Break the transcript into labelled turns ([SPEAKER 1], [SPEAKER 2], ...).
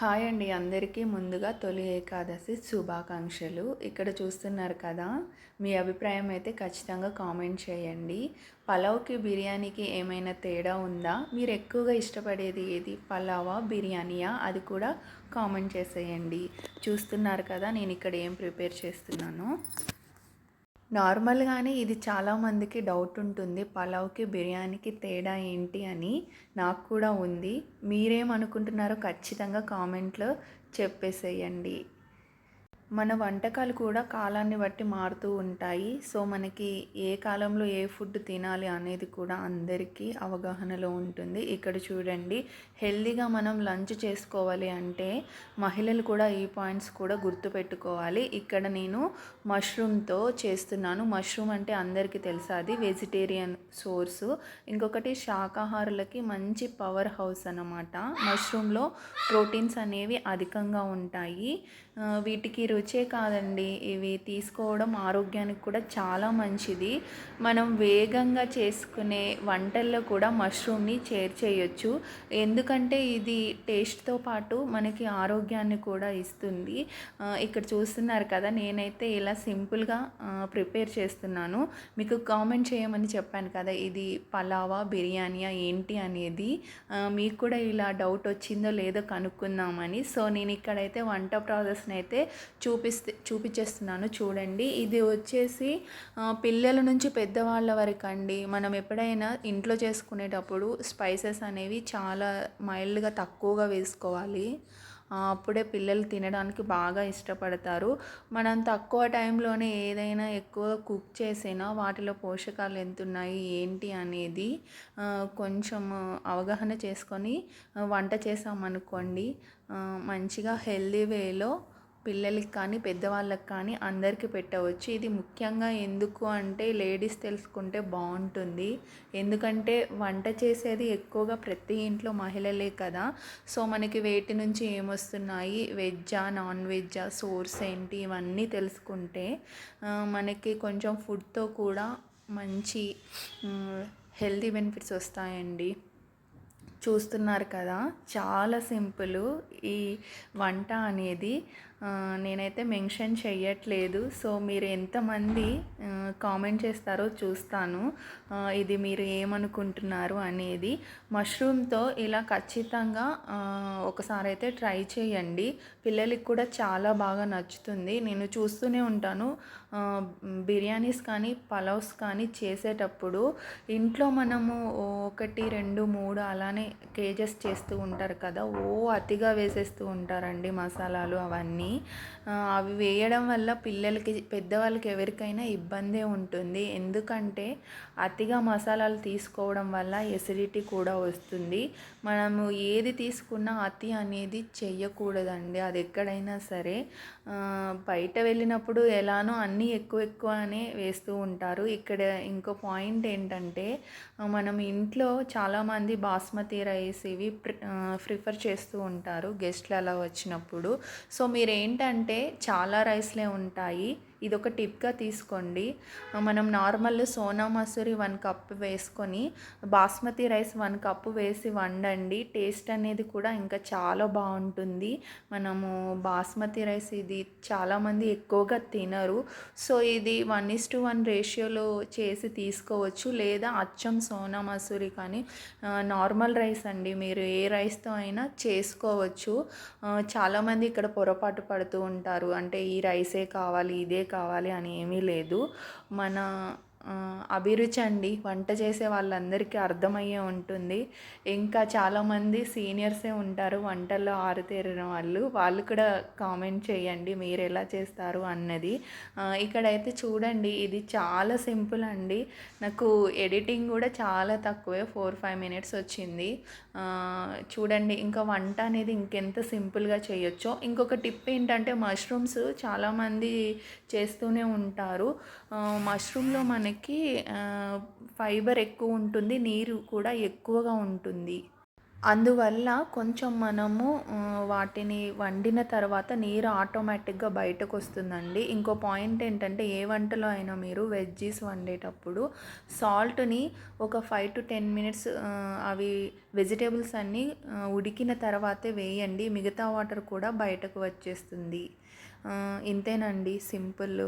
[SPEAKER 1] Hi అండి అందరికీ ముందుగా తొలి ఏకాదశి శుభాకాంక్షలు. ఇక్కడ చూస్తున్నారు కదా మీ అభిప్రాయం అయితే ఖచ్చితంగా కామెంట్ చేయండి. పలావ్కి బిర్యానీకి ఏమైనా తేడా ఉందా? మీరు ఎక్కువగా ఇష్టపడేది ఏది? పలావా బిర్యానీయా? అది కూడా కామెంట్ చేసేయండి. చూస్తున్నారు కదా నేను ఇక్కడ ఏం ప్రిపేర్ చేస్తున్నాను. నార్మల్గానే ఇది చాలామందికి డౌట్ ఉంటుంది. పలావ్కి బిర్యానీకి తేడా ఏంటి అని నాకు కూడా ఉంది. మీరేమనుకుంటున్నారో ఖచ్చితంగా కామెంట్లో చెప్పేసేయండి. మన వంటకాలు కూడా కాలాన్ని బట్టి మారుతూ ఉంటాయి. సో మనకి ఏ కాలంలో ఏ ఫుడ్ తినాలి అనేది కూడా అందరికీ అవగాహనలో ఉంటుంది. ఇక్కడ చూడండి హెల్దీగా మనం లంచ్ చేసుకోవాలి అంటే మహిళలు కూడా ఈ పాయింట్స్ కూడా గుర్తుపెట్టుకోవాలి. ఇక్కడ నేను మష్రూమ్తో చేస్తున్నాను. మష్రూమ్ అంటే అందరికీ తెలుసు అది? Vegetarian source. ఇంకొకటి శాకాహారులకి మంచి పవర్ హౌస్ అన్నమాట. మష్రూమ్లో ప్రోటీన్స్ అనేవి అధికంగా ఉంటాయి. వీటికి రుచే కాదండి. ఇవి తీసుకోవడం ఆరోగ్యానికి కూడా చాలా మంచిది. మనం వేగంగా చేసుకునే వంటల్లో కూడా మష్రూమ్ని చేర్చేయచ్చు ఎందుకంటే ఇది టేస్ట్తో పాటు మనకి ఆరోగ్యాన్ని కూడా ఇస్తుంది. ఇక్కడ చూస్తున్నారు కదా నేనైతే ఇలా సింపుల్గా ప్రిపేర్ చేస్తున్నాను. మీకు కామెంట్ చేయమని చెప్పాను కదా ఇది పలావా బిర్యానీయా ఏంటి అనేది? మీకు కూడా ఇలా డౌట్ వచ్చిందో లేదో కనుక్కుందామని. సో నేను ఇక్కడైతే వంట ప్రాసెస్ ప్రాసెస్ని అయితే చూపిస్తే చూపించేస్తున్నాను. చూడండి ఇది వచ్చేసి పిల్లల నుంచి పెద్దవాళ్ళ వరకు అండి మనం ఎప్పుడైనా ఇంట్లో చేసుకునేటప్పుడు స్పైసెస్ అనేవి చాలా మైల్డ్గా తక్కువగా వేసుకోవాలి. అప్పుడే పిల్లలు తినడానికి బాగా ఇష్టపడతారు. మనం తక్కువ టైంలోనే ఏదైనా ఎక్కువ కుక్ చేసినా వాటిలో పోషకాలు ఎంత ఉన్నాయి ఏంటి అనేది కొంచెం అవగాహన చేసుకొని వంట చేసామనుకోండి మంచిగా హెల్దీ వేలో పిల్లలకి కానీ పెద్దవాళ్ళకి కానీ అందరికీ పెట్టవచ్చు. ఇది ముఖ్యంగా ఎందుకు అంటే లేడీస్ తెలుసుకుంటే బాగుంటుంది. ఎందుకంటే వంట చేసేది ఎక్కువగా ప్రతి ఇంట్లో మహిళలే కదా. సో మనకి వేటి నుంచి ఏమొస్తున్నాయి? వెజ్జా నాన్ వెజ్జా సోర్స్ ఏంటి? ఇవన్నీ తెలుసుకుంటే మనకి కొంచెం ఫుడ్తో కూడా మంచి హెల్తీ బెనిఫిట్స్ వస్తాయండి. చూస్తున్నారు కదా చాలా సింపుల్ ఈ వంట అనేది. నేనైతే మెన్షన్ చేయట్లేదు సో మీరు ఎంతమంది కామెంట్ చేస్తారో చూస్తాను. ఇది మీరు ఏమనుకుంటున్నారు అనేది మష్రూమ్తో ఇలా ఖచ్చితంగా ఒకసారి అయితే ట్రై చేయండి. పిల్లలకి కూడా చాలా బాగా నచ్చుతుంది. నేను చూస్తూనే ఉంటాను. బిర్యానీస్ కానీ పలావ్స్ కానీ చేసేటప్పుడు ఇంట్లో మనము ఒకటి రెండు మూడు అలానే కేజెస్ చేస్తూ ఉంటారు కదా ఓ అతిగా వేసేస్తూ ఉంటారండి మసాలాలు అవన్నీ. అవి వేయడం వల్ల పిల్లలకి పెద్దవాళ్ళకి ఎవరికైనా ఇబ్బందే ఉంటుంది. ఎందుకంటే అతిగా మసాలాలు తీసుకోవడం వల్ల ఎసిడిటీ కూడా వస్తుంది. మనము ఏది తీసుకున్నా అతి అనేది చెయ్యకూడదండి. అది ఎక్కడైనా సరే బయట వెళ్ళినప్పుడు ఎలానో అన్నీ ఎక్కువ ఎక్కువ అనే వేస్తూ ఉంటారు. ఇక్కడ ఇంకో పాయింట్ ఏంటంటే మనం ఇంట్లో చాలామంది బాస్మతి రైస్ ఇవి ప్రిఫర్ చేస్తూ ఉంటారు. గెస్ట్లు అలా వచ్చినప్పుడు. సో మీరు ఏంటంటే చాలా రైస్లే ఉంటాయి. ఇది ఒక టిప్గా తీసుకోండి. మనం normal Sona Masuri one cup వేసుకొని బాస్మతి రైస్ వన్ కప్ వేసి వండండి. టేస్ట్ అనేది కూడా ఇంకా చాలా బాగుంటుంది. మనము బాస్మతి రైస్ ఇది చాలామంది ఎక్కువగా తినరు. సో ఇది వన్ ఇస్ టు వన్ రేషియోలో చేసి తీసుకోవచ్చు. లేదా అచ్చం సోనా మసూరి కానీ నార్మల్ రైస్ అండి. మీరు ఏ రైస్తో అయినా చేసుకోవచ్చు. చాలామంది ఇక్కడ పొరపాటు పడుతూ ఉంటారు. అంటే ఈ రైసే కావాలి ఇదే కావాలి అని ఏమీ లేదు. మన అభిరుచి అండి. వంట చేసే వాళ్ళందరికీ అర్థమయ్యే ఉంటుంది. ఇంకా చాలామంది సీనియర్సే ఉంటారు వంటల్లో ఆరుతేరిన వాళ్ళు. వాళ్ళు కూడా కామెంట్ చేయండి మీరు ఎలా చేస్తారు అన్నది. ఇక్కడైతే చూడండి ఇది చాలా సింపుల్ అండి. నాకు ఎడిటింగ్ కూడా చాలా తక్కువే ఫోర్ ఫైవ్ మినిట్స్ వచ్చింది. చూడండి ఇంకా వంట అనేది ఇంకెంత సింపుల్గా చేయొచ్చో. ఇంకొక టిప్ ఏంటంటే మష్రూమ్స్ చాలామంది చేస్తూనే ఉంటారు. మష్రూమ్లో మనకి ఫైబర్ ఎక్కువ ఉంటుంది నీరు కూడా ఎక్కువగా ఉంటుంది. అందువల్ల కొంచెం మనము వాటిని వండిన తర్వాత నీరు ఆటోమేటిక్గా బయటకు వస్తుందండి ఇంకో పాయింట్ ఏంటంటే ఏ వంటలో అయినా మీరు వెజ్జీస్ వండేటప్పుడు సాల్ట్ని ఒక ఫైవ్ టు టెన్ మినిట్స్ అవి వెజిటేబుల్స్ అన్నీ ఉడికిన తర్వాతే వేయండి. మిగతా వాటర్ కూడా బయటకు వచ్చేస్తుంది. ఇంతేనండి. సింపుల్.